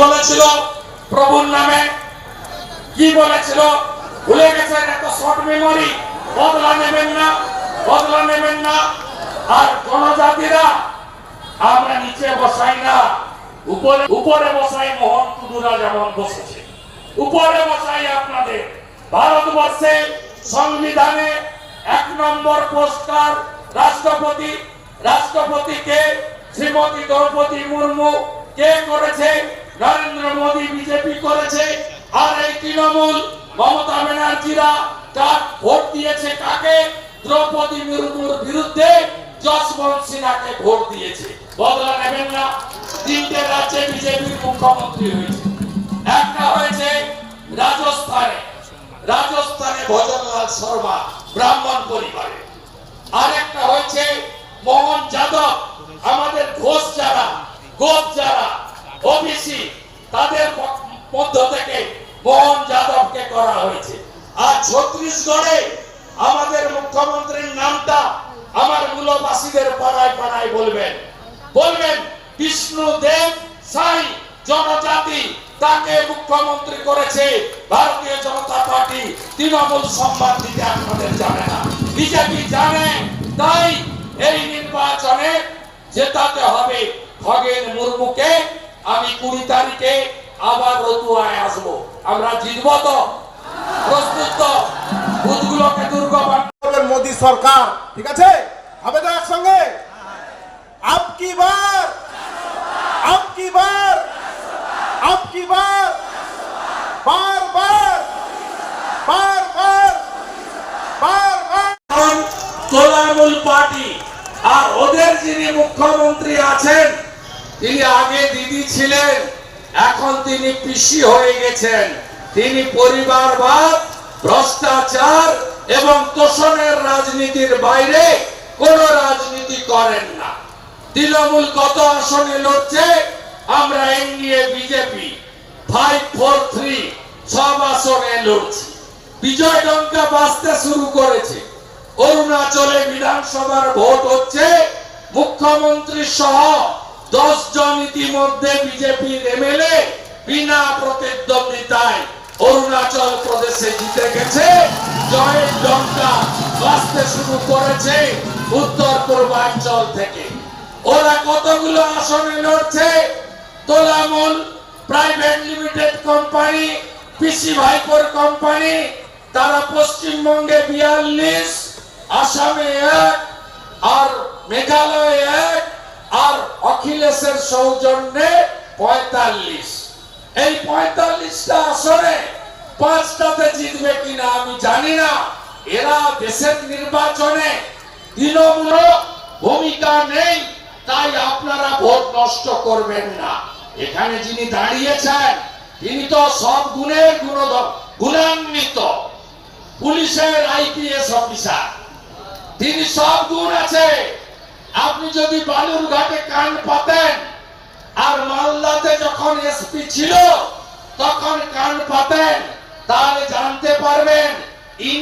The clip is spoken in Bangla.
বলেছিল, প্রভুর নামে কি বলেছিল? ভুলে গেছেন, এত শর্ট মেমোরি বদলা নেবেন না, বদলা নেবেন না। আর জনজাতিরা, আমরা নিচে বসাই না, উপরে উপরে বসাই মোহন কুদুরা যেমন বসেছে। উপরে বসাই আপনাদের। ভারতবর্ষে সংবিধানে এক নম্বর পোস্টার রাষ্ট্রপতি, রাষ্ট্রপতিকে শ্রীমতী দ্রৌপদী মুর্মু কে করেছে? নরেন্দ্র মোদী বিজেপি করেছে, আর এই তৃণমূল মমতা ব্যানার্জিরা তার ভোট দিয়েছে কাকে? দ্রৌপদী মুর্মুর বিরুদ্ধে যশবন্ত সিনহাকে ভোট দিয়েছে। বদলা নেবেন না, তিনটে রাজ্যে বিজেপির মুখ্যমন্ত্রী হয়েছে। একটা হয়েছে রাজস্থানে। রাজস্থানে ভজনলাল শর্মা ব্রাহ্মণ পরিবারে। আরেকটা হয়েছে মোহন যাদব, আমাদের ঘোষ যারা গোপ যারা ওবিসি তাদের মধ্য থেকে মোহন যাদবকে করা হয়েছে। আর ছত্রিশগড়ে আমাদের মুখ্যমন্ত্রীর নামটা আমার মূলবাসীদের পাড়ায় পাড়ায় বলবেন। বলবেন, বিষ্ণু দেব সাই জনজাতি তাকে মুখ্যমন্ত্রী করেছে। ভারতীয় জনতা পার্টি তৃণমূল সম্মান দিতে আপনাদের জানে না। বিজেপি জানে, তাই এই নির্বাচনে জেতাতে হবে। খগেন মুর্মুকে আমি কুড়ি তারিখে আবার রতুয়ায় আসব। আমরা জিতবো তো? প্রস্তুত তো? বুথগুলোকে দুর্গ মোদী সরকার। ঠিক আছে? হবে তো একসঙ্গে? আপ কি বার? আপ কি বার? আপ কি বার? পার্টি আর ওদের যিনি মুখ্যমন্ত্রী আছেন তিনি আগে দিদি ছিলেন, এখন তিনি পিসি হয়ে গেছেন। তিনি পরিবারবাদ, ভ্রষ্টাচার এবং তোষণের রাজনীতির বাইরে কোন রাজনীতি করেন না। তৃণমূল কত আসনে লড়ছে, আমরা NDA, BJP five four three সব আসনে লড়ছি। বিজয় ডঙ্কা বাঁচতে শুরু করেছে। অরুণাচলে বিধানসভার ভোট হচ্ছে, মুখ্যমন্ত্রী সহ দশ জন ইতিমধ্যে বিজেপির এমএলএ বিনা প্রতিদ্বন্দ্বিতায় অরুণাচল প্রদেশে জিতে গেছে। জয়ের ডঙ্কা বাঁচতে শুরু করেছে উত্তর পূর্বাঞ্চল থেকে। ওরা কতগুলো আসনে লড়ছে? তোলামূল প্রাইভেট লিমিটেড কোম্পানি, পিসি ভাইপোর কোম্পানি, তারা পশ্চিমবঙ্গে বিয়াল্লিশ, আসামে এক, আর মেঘালয়ে এক অখিলেশের সৌজন্যে পঁয়তাল্লিশ। এই পঁয়তাল্লিশটা আসনে পাঁচটাতে জিতবে কিনা আমি জানি না। এরা দেশের নির্বাচনে তৃণমূল ভূমিকা নেই, তাই আপনারা ভোট নষ্ট করবেন না। এখানে যিনি দাঁড়িয়েছেন, তিনি তো সব গুণের গুণধর গুণান্বিত। পুলিশের আইপিএস অফিসার, তিনি সব গুণ আছে। আপনি যদি বালুরঘাটে কান পাতেন আর মালদাতে যখন এসপি ছিল, তখন কান পাতেন তাহলে জানতে পারবেন